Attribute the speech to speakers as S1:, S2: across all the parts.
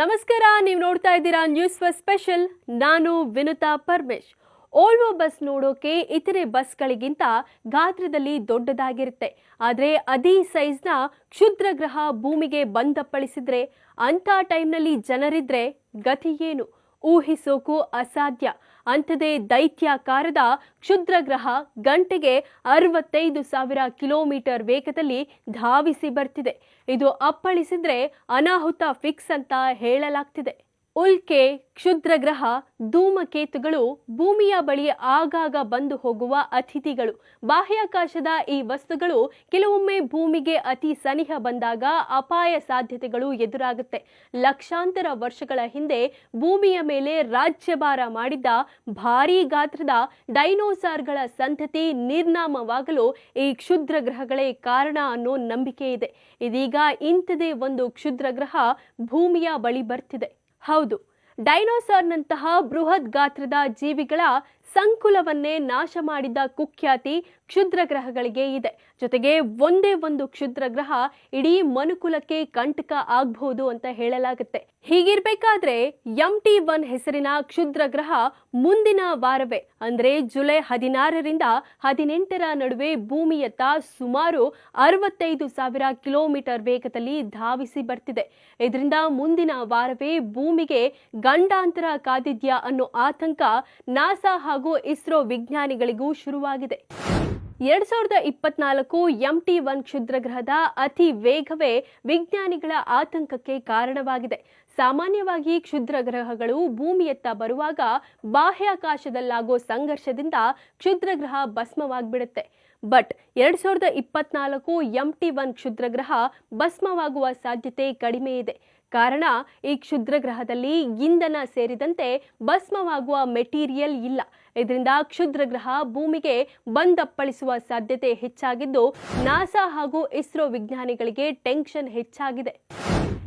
S1: ನಮಸ್ಕಾರ, ನೀವು ನೋಡ್ತಾ ಇದ್ದೀರಾ ನ್ಯೂಸ್ ಫಸ್ಟ್ ಸ್ಪೆಷಲ್ ನಾನು ವಿನುತಾ ಪರಮೇಶ್. ಓಲ್ವೋ ಬಸ್ ನೋಡೋಕೆ ಇತರೆ ಬಸ್ಗಳಿಗಿಂತ ಗಾತ್ರದಲ್ಲಿ ದೊಡ್ಡದಾಗಿರುತ್ತೆ. ಆದರೆ ಅದೇ ಸೈಜ್ನ ಕ್ಷುದ್ರ ಗ್ರಹ ಭೂಮಿಗೆ ಬಂದಪ್ಪಳಿಸಿದ್ರೆ ಅಂಥ ಟೈಮ್ನಲ್ಲಿ ಜನರಿದ್ರೆ ಗತಿ ಏನು? ಊಹಿಸೋಕು ಅಸಾಧ್ಯ. ಅಂಥದೇ ದೈತ್ಯಾಕಾರದ ಕ್ಷುದ್ರ ಗ್ರಹ ಗಂಟೆಗೆ ಅರವತ್ತೈದು ಸಾವಿರ ಕಿಲೋಮೀಟರ್ ವೇಗದಲ್ಲಿ ಧಾವಿಸಿ ಬರ್ತಿದೆ. ಇದು ಅಪ್ಪಳಿಸಿದ್ರೆ ಅನಾಹುತ ಫಿಕ್ಸ್ ಅಂತ ಹೇಳಲಾಗ್ತಿದೆ. ಉಲ್ಕೆ ಕ್ಷುದ್ರ ಗ್ರಹ ಧೂಮಕೇತುಗಳು ಭೂಮಿಯ ಬಳಿ ಆಗಾಗ ಬಂದು ಹೋಗುವ ಅತಿಥಿಗಳು. ಬಾಹ್ಯಾಕಾಶದ ಈ ವಸ್ತುಗಳು ಕೆಲವೊಮ್ಮೆ ಭೂಮಿಗೆ ಅತಿ ಸನಿಹ ಬಂದಾಗ ಅಪಾಯ ಸಾಧ್ಯತೆಗಳು ಎದುರಾಗುತ್ತೆ. ಲಕ್ಷಾಂತರ ವರ್ಷಗಳ ಹಿಂದೆ ಭೂಮಿಯ ಮೇಲೆ ರಾಜ್ಯಭಾರ ಮಾಡಿದ್ದ ಭಾರೀ ಗಾತ್ರದ ಡೈನೋಸಾರ್ಗಳ ಸಂತತಿ ನಿರ್ನಾಮವಾಗಲು ಈ ಕ್ಷುದ್ರ ಗ್ರಹಗಳೇ ಕಾರಣ ಅನ್ನೋ ನಂಬಿಕೆ ಇದೆ. ಇದೀಗ ಇಂಥದೇ ಒಂದು ಕ್ಷುದ್ರ ಗ್ರಹ ಭೂಮಿಯ ಬಳಿ ಬರ್ತಿದೆ. ಹೌದು. ಡೈನೋಸಾರ್ನಂತಹ ಬೃಹತ್ ಗಾತ್ರದ ಜೀವಿಗಳ ಸಂಕುಲವನ್ನೇ ನಾಶ ಮಾಡಿದ ಕುಖ್ಯಾತಿ ಕ್ಷುದ್ರ ಗ್ರಹಗಳಿಗೆ ಇದೆ. ಜೊತೆಗೆ ಒಂದೇ ಒಂದು ಕ್ಷುದ್ರ ಗ್ರಹ ಇಡೀ ಮನುಕುಲಕ್ಕೆ ಕಂಟಕ ಆಗ್ಬಹುದು ಅಂತ ಹೇಳಲಾಗುತ್ತೆ. ಹೀಗಿರ್ಬೇಕಾದ್ರೆ ಎಂ ಟಿ ಒನ್ ಹೆಸರಿನ ಕ್ಷುದ್ರ ಗ್ರಹ ಮುಂದಿನ ವಾರವೇ. ಅಂದ್ರೆ ಜುಲೈ ಹದಿನಾರರಿಂದ ಹದಿನೆಂಟರ ನಡುವೆ ಭೂಮಿಯತ್ತ ಸುಮಾರು ಅರವತ್ತೈದು ಸಾವಿರ ಕಿಲೋಮೀಟರ್ ವೇಗದಲ್ಲಿ ಧಾವಿಸಿ ಬರ್ತಿದೆ. ಇದರಿಂದ ಮುಂದಿನ ವಾರವೇ ಭೂಮಿಗೆ ಗಂಡಾಂತರ ಕಾದಿದ್ಯಾ ಅನ್ನೋ ಆತಂಕ ನಾಸಾ ಹಾಗೂ ಇಸ್ರೋ ವಿಜ್ಞಾನಿಗಳಿಗೂ ಶುರುವಾಗಿದೆ. ಎರಡ್ ಸಾವಿರದ ಇಪ್ಪತ್ನಾಲ್ಕು ಎಂ ಟಿ ಒನ್ ಕ್ಷುದ್ರಗ್ರಹದ ಅತಿ ವೇಗವೇ ವಿಜ್ಞಾನಿಗಳ ಆತಂಕಕ್ಕೆ ಕಾರಣವಾಗಿದೆ. ಸಾಮಾನ್ಯವಾಗಿ ಕ್ಷುದ್ರ ಗ್ರಹಗಳು ಭೂಮಿಯತ್ತ ಬರುವಾಗ ಬಾಹ್ಯಾಕಾಶದಲ್ಲಾಗೋ ಸಂಘರ್ಷದಿಂದ ಕ್ಷುದ್ರ ಗ್ರಹ ಭಸ್ಮವಾಗ್ಬಿಡುತ್ತೆ. ಬಟ್ ಎರಡ್ ಸಾವಿರದ ಇಪ್ಪತ್ನಾಲ್ಕು ಎಂ ಟಿ ಒನ್ ಕ್ಷುದ್ರ ಗ್ರಹ ಭಸ್ಮವಾಗುವ ಸಾಧ್ಯತೆ ಕಡಿಮೆ ಇದೆ. ಕಾರಣ ಈ ಕ್ಷುದ್ರ ಗ್ರಹದಲ್ಲಿ ಇಂಧನ ಸೇರಿದಂತೆ ಭಸ್ಮವಾಗುವ ಮೆಟೀರಿಯಲ್ ಇಲ್ಲ. ಇದರಿಂದ ಕ್ಷುದ್ರ ಗ್ರಹ ಭೂಮಿಗೆ ಬಂದಪ್ಪಳಿಸುವ ಸಾಧ್ಯತೆ ಹೆಚ್ಚಾಗಿದ್ದು ನಾಸಾ ಹಾಗೂ ಇಸ್ರೋ ವಿಜ್ಞಾನಿಗಳಿಗೆ ಟೆನ್ಷನ್ ಹೆಚ್ಚಾಗಿದೆ.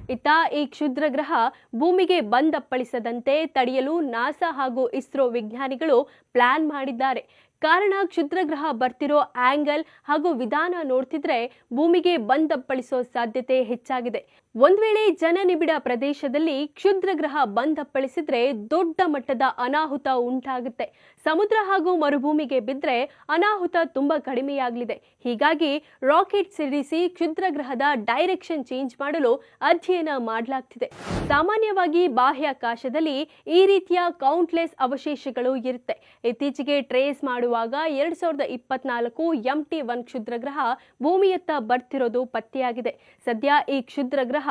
S1: ಇತ್ತ ಈ ಕ್ಷುದ್ರ ಗ್ರಹ ಭೂಮಿಗೆ ಬಂದಪ್ಪಳಿಸದಂತೆ ತಡೆಯಲು ನಾಸಾ ಹಾಗೂ ಇಸ್ರೋ ವಿಜ್ಞಾನಿಗಳು ಪ್ಲಾನ್ ಮಾಡಿದ್ದಾರೆ. ಕಾರಣ ಕ್ಷುದ್ರಗ್ರಹ ಬರ್ತಿರೋ ಆಂಗಲ್ ಹಾಗೂ ವಿಧಾನ ನೋಡ್ತಿದ್ರೆ ಭೂಮಿಗೆ ಬಂದಪ್ಪಳಿಸೋ ಸಾಧ್ಯತೆ ಹೆಚ್ಚಾಗಿದೆ. ಒಂದ್ ವೇಳೆ ಜನನಿಬಿಡ ಪ್ರದೇಶದಲ್ಲಿ ಕ್ಷುದ್ರಗ್ರಹ ಬಂದಪ್ಪಳಿಸಿದ್ರೆ ದೊಡ್ಡ ಮಟ್ಟದ ಅನಾಹುತ ಉಂಟಾಗುತ್ತೆ. ಸಮುದ್ರ ಹಾಗೂ ಮರುಭೂಮಿಗೆ ಬಿದ್ದರೆ ಅನಾಹುತ ತುಂಬಾ ಕಡಿಮೆಯಾಗಲಿದೆ. ಹೀಗಾಗಿ ರಾಕೆಟ್ ಸಿಡಿಸಿ ಕ್ಷುದ್ರಗ್ರಹದ ಡೈರೆಕ್ಷನ್ ಚೇಂಜ್ ಮಾಡಲು ಅಧ್ಯಯನ ಮಾಡಲಾಗ್ತಿದೆ. ಸಾಮಾನ್ಯವಾಗಿ ಬಾಹ್ಯಾಕಾಶದಲ್ಲಿ ಈ ರೀತಿಯ ಕೌಂಟ್ಲೆಸ್ ಅವಶೇಷಗಳು ಇರುತ್ತೆ. ಇತ್ತೀಚೆಗೆ ಟ್ರೇಸ್ ಮಾಡುವಾಗ ಎರಡ್ ಸಾವಿರದ ಇಪ್ಪತ್ನಾಲ್ಕು ಎಂ ಟಿ ಒನ್ ಕ್ಷುದ್ರಗ್ರಹ ಭೂಮಿಯತ್ತ ಬರ್ತಿರೋದು ಪತ್ತೆಯಾಗಿದೆ. ಸದ್ಯ ಈ ಕ್ಷುದ್ರಗ್ರಹ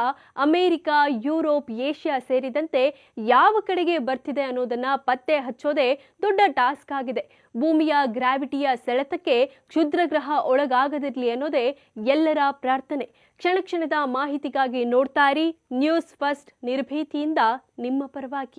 S1: ಅಮೆರಿಕ, ಯುರೋಪ್, ಏಷ್ಯಾ ಸೇರಿದಂತೆ ಯಾವ ಕಡೆಗೆ ಬರ್ತಿದೆ ಅನ್ನೋದನ್ನ ಪತ್ತೆ ಹಚ್ಚೋದೇ ದೊಡ್ಡ ಟಾಸ್ಕ್ ಆಗಿದೆ. ಭೂಮಿಯ ಗ್ರಾವಿಟಿಯ ಸೆಳೆತಕ್ಕೆ ಕ್ಷುದ್ರಗ್ರಹ ಒಳಗಾಗದಿರಲಿ ಅನ್ನೋದೇ ಎಲ್ಲರ ಪ್ರಾರ್ಥನೆ. ಕ್ಷಣ ಕ್ಷಣದ ಮಾಹಿತಿಗಾಗಿ ನೋಡ್ತಾರಿ ನ್ಯೂಸ್ ಫಸ್ಟ್ ನಿರ್ಭೀತಿಯಿಂದ ನಿಮ್ಮ ಪರವಾಗಿ.